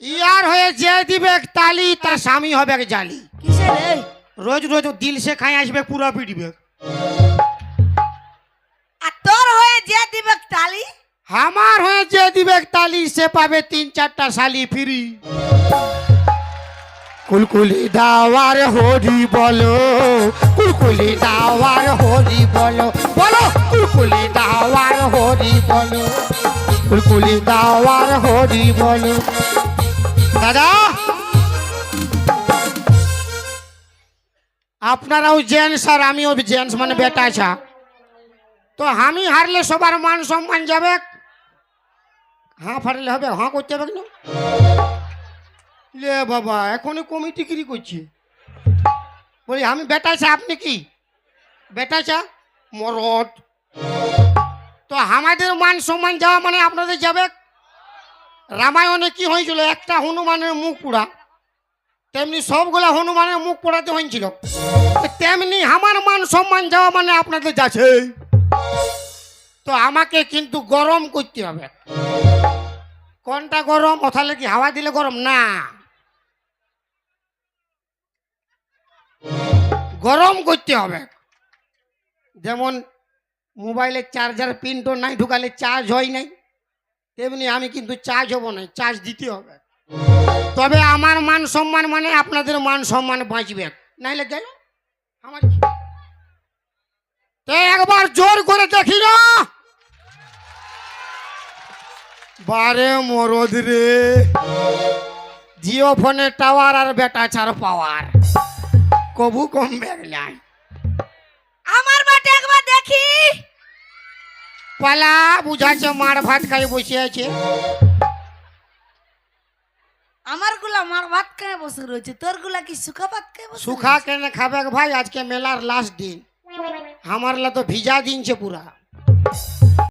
যে দিবে তালি তার স্বামী হবে জালি। কিসে রে রোজ রোজ দিল সে খাই আসবে পুরা পিটবে আর তোর হয়ে যে দিবে তালি? আমার হয়ে যে দিবে তালি সে পাবে তিন চারটা শালি ফ্রি। কুলকুলি দাওয়ার হরি বলো কুলকুলি দাওয়ার হরি বলো বলো কুলকুলি দাওয়ার হরি বলো কুলকুলি দাওয়ার হরি বলো। দাদা? আপনারাও জেন্টস আর আমিও জেন্টস মানে বেটা ছা তো আমি হারলে সবার মান সম্মান যাবে? হাঁ ফাটলে হবে, হাঁ করতে হবে না লে বাবা, এখনই কমিটি কিরি করছি। বলি, আমি বেটা চা আপনি কি? বেটা চা মরদ। তো আমাদের মান সম্মান যাওয়া মানে আপনাদের যাবে? রামায়ণে কি হয়েছিল? একটা হনুমানের মুখ পোড়া, তেমনি সবগুলা হনুমানের মুখ পোড়াতে হয়েছিল। তেমনি আমার মান সম্মান যাওয়া মানে আপনাদের যাচ্ছে। তো আমাকে কিন্তু গরম করতে হবে। কোনটা গরম? ওথালে কি হাওয়া দিলে গরম? না। গরম করতে হবে। যেমন মোবাইলের চার্জার পিনটো নাই, ঢুকালে চার্জ হয় নাই। তেমনি আমি কিন্তু চার্জ হব না চার্জ দিতে হবে। তবে আমার মান সম্মান মানে আপনাদের মান সম্মান বাঁচবে। নাইলে গেল? আমার? একবার জোর করে দেখি না। বারে মরদ রে। জিও ফোনের টাওয়ার আর বেটা ছাড় পাওয়ার। কবু কম বেগলাই আমার বাটে একবার দেখি। পালা বুঝাচ্ছে মার ভাত খাই বসে আছে আমারগুলা মার ভাত খাই বসে রয়েছে তোরগুলা কি সুখা ভাত খাই বসে সুখা কেন খাবে ভাই? আজকে মেলার লাস্ট দিন। আমার লা তো ভিজা দিনছে পুরা।